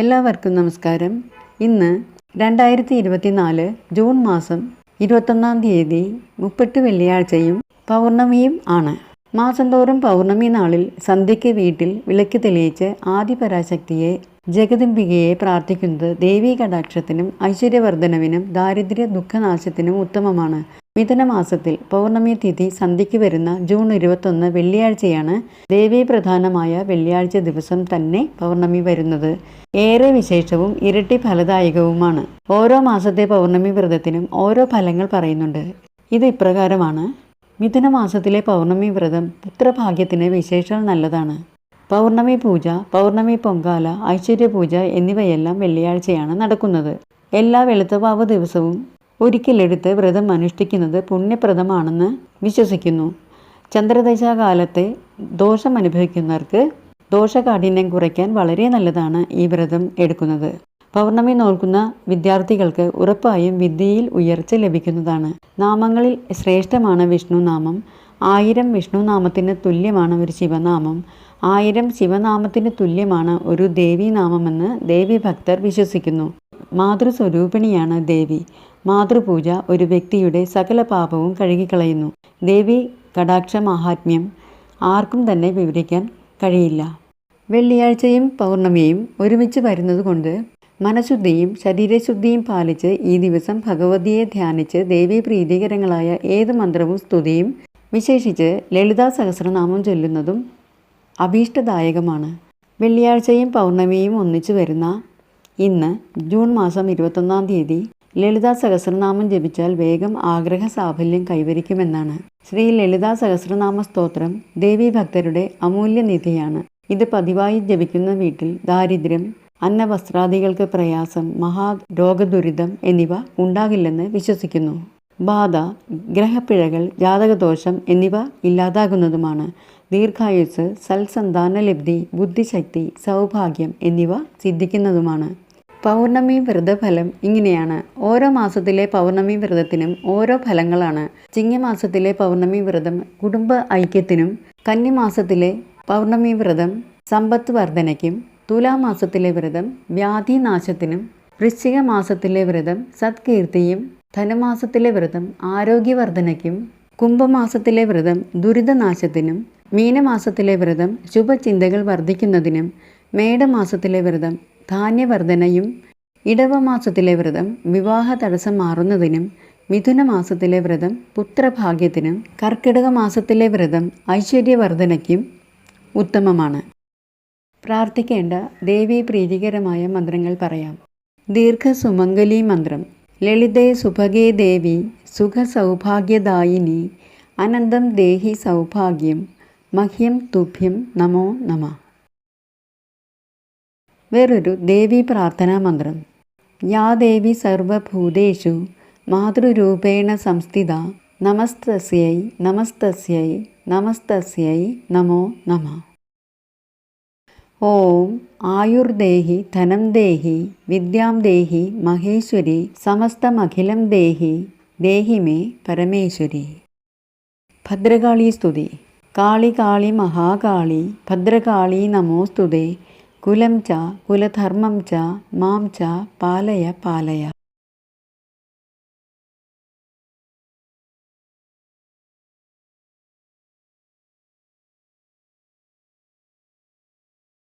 എല്ലാവർക്കും നമസ്കാരം. ഇന്ന് രണ്ടായിരത്തി ഇരുപത്തിനാല് ജൂൺ മാസം ഇരുപത്തൊന്നാം തീയതി മുപ്പെട്ട് വെള്ളിയാഴ്ചയും പൗർണമിയും ആണ്. മാസം തോറും പൗർണമി നാളിൽ സന്ധ്യയ്ക്ക് വീട്ടിൽ വിളക്ക് തെളിയിച്ച് ആദിപരാശക്തിയെ ജഗദംബികയെ പ്രാർത്ഥിക്കുന്നത് ദേവീ കടാക്ഷത്തിനും ഐശ്വര്യവർദ്ധനവിനും ദാരിദ്ര്യ ദുഃഖനാശത്തിനും ഉത്തമമാണ്. മിഥുനമാസത്തിൽ പൗർണമി തിഥി സന്ധ്യയ്ക്ക് വരുന്ന ജൂൺ ഇരുപത്തൊന്ന് വെള്ളിയാഴ്ചയാണ് ദേവീ പ്രധാനമായ വെള്ളിയാഴ്ച ദിവസം തന്നെ പൗർണമി വരുന്നത്. ഏറെ വിശേഷവും ഇരട്ടി ഫലദായകവുമാണ്. ഓരോ മാസത്തെ പൗർണമി വ്രതത്തിനും ഓരോ ഫലങ്ങൾ പറയുന്നുണ്ട്. ഇത് ഇപ്രകാരമാണ്. മിഥുനമാസത്തിലെ പൗർണമി വ്രതം പുത്രഭാഗ്യത്തിന് വിശേഷം നല്ലതാണ്. പൗർണമി പൂജ പൗർണമി പൊങ്കാല ഐശ്വര്യപൂജ എന്നിവയെല്ലാം വെള്ളിയാഴ്ചയാണ് നടക്കുന്നത്. എല്ലാ വെളുത്തവാവ് ദിവസവും ഒരിക്കലെടുത്ത് വ്രതം അനുഷ്ഠിക്കുന്നത് പുണ്യപ്രദമാണെന്ന് വിശ്വസിക്കുന്നു. ചന്ദ്രദശാകാലത്തെ ദോഷം അനുഭവിക്കുന്നവർക്ക് ദോഷകാഠിന്യം കുറയ്ക്കാൻ വളരെ നല്ലതാണ് ഈ വ്രതം എടുക്കുന്നത്. പൗർണമി നോക്കുന്ന വിദ്യാർത്ഥികൾക്ക് ഉറപ്പായും വിദ്യയിൽ ഉയർച്ച ലഭിക്കുന്നതാണ്. നാമങ്ങളിൽ ശ്രേഷ്ഠമാണ് വിഷ്ണുനാമം. ആയിരം വിഷ്ണുനാമത്തിന് തുല്യമാണ് ഒരു ശിവനാമം. ആയിരം ശിവനാമത്തിന് തുല്യമാണ് ഒരു ദേവീനാമമെന്ന് ദേവി ഭക്തർ വിശ്വസിക്കുന്നു. മാതൃസ്വരൂപിണിയാണ് ദേവി. മാതൃപൂജ ഒരു വ്യക്തിയുടെ സകല പാപവും കഴുകിക്കളയുന്നു. ദേവി കടാക്ഷ മാഹാത്മ്യം ആർക്കും തന്നെ വിവരിക്കാൻ കഴിയില്ല. വെള്ളിയാഴ്ചയും പൗർണമിയും ഒരുമിച്ച് വരുന്നതുകൊണ്ട് മനഃശുദ്ധിയും ശരീരശുദ്ധിയും പാലിച്ച് ഈ ദിവസം ഭഗവതിയെ ധ്യാനിച്ച് ദേവീ പ്രീതികരങ്ങളായ ഏത് മന്ത്രവും സ്തുതിയും വിശേഷിച്ച് ലളിതാ സഹസ്രനാമം ചൊല്ലുന്നതും അഭീഷ്ടദായകമാണ്. വെള്ളിയാഴ്ചയും പൗർണമിയും ഒന്നിച്ചു വരുന്ന ഇന്ന് ജൂൺ മാസം ഇരുപത്തൊന്നാം തീയതി ലളിതാ സഹസ്രനാമം ജപിച്ചാൽ വേഗം ആഗ്രഹ സാഫല്യം കൈവരിക്കുമെന്നാണ്. ശ്രീ ലളിതാ സഹസ്രനാമ സ്തോത്രം ദേവി ഭക്തരുടെ അമൂല്യ നിധിയാണ് ഇത് പതിവായി ജപിക്കുന്ന വീട്ടിൽ ദാരിദ്ര്യം അന്നവസ്ത്രാദികൾക്ക് പ്രയാസം മഹാ രോഗദുരിതം എന്നിവ ഉണ്ടാകില്ലെന്ന് വിശ്വസിക്കുന്നു. ബാധ ഗ്രഹപ്പിഴകൾ ജാതകദോഷം എന്നിവ ഇല്ലാതാകുന്നതുമാണ്. ദീർഘായുസ് സൽസന്താനലബ്ധി ബുദ്ധിശക്തി സൗഭാഗ്യം എന്നിവ സിദ്ധിക്കുന്നതുമാണ്. പൗർണമി വ്രതഫലം ഇങ്ങനെയാണ്. ഓരോ മാസത്തിലെ പൗർണമി വ്രതത്തിനും ഓരോ ഫലങ്ങളാണ്. ചിങ്ങമാസത്തിലെ പൗർണമി വ്രതം കുടുംബ ഐക്യത്തിനും കന്നിമാസത്തിലെ പൗർണമി വ്രതം സമ്പത്ത് വർധനയ്ക്കും തുലാമാസത്തിലെ വ്രതം വ്യാധിനാശത്തിനും വൃശ്ചിക മാസത്തിലെ വ്രതം സത്കീർത്തിയും ധനുമാസത്തിലെ വ്രതം ആരോഗ്യവർദ്ധനയ്ക്കും കുംഭമാസത്തിലെ വ്രതം ദുരിതനാശത്തിനും മീനമാസത്തിലെ വ്രതം ശുഭചിന്തകൾ വർദ്ധിക്കുന്നതിനും മേടമാസത്തിലെ വ്രതം ധാന്യവർദ്ധനയും ഇടവമാസത്തിലെ വ്രതം വിവാഹ തടസ്സം മാറുന്നതിനും മിഥുന മാസത്തിലെ വ്രതം പുത്രഭാഗ്യത്തിനും കർക്കിടക മാസത്തിലെ വ്രതം ഐശ്വര്യവർദ്ധനയ്ക്കും ഉത്തമമാണ്. പ്രാർത്ഥിക്കേണ്ട ദേവീ പ്രീതികരമായ മന്ത്രങ്ങൾ പറയാം. ദീർഘസുമംഗലി മന്ത്രം. ലളിതേ സുഭഗേ ദേവി സുഖസൗഭാഗ്യദായിനി അനന്തം ദേഹി സൗഭാഗ്യം മഹ്യം തുഭ്യം നമോ നമ. വേറൊരു ദേവീ പ്രാർത്ഥനാ മന്ത്രം. യാ ദേവി സർവഭൂതേഷു മാതൃരൂപേണ സംസ്ഥിത നമസ്തസ്യൈ നമസ്തസ്യൈ നമസ്തസ്യൈ നമോ നമ. ഓം ആയുർദേഹി ധനം ദേഹി വിദ്യാം ദേഹി മഹേശ്വരി സമസ്തമഖിലം ദേഹി ദേഹി മേ പരമേശ്വരി. ഭദ്രകാളി സ്തുതി. കാളി കാളി മഹാകാളി ഭദ്രകാളി നമോസ്തുതേ కులం చ కులధర్మం చ మాం చ పాలయ పాలయ.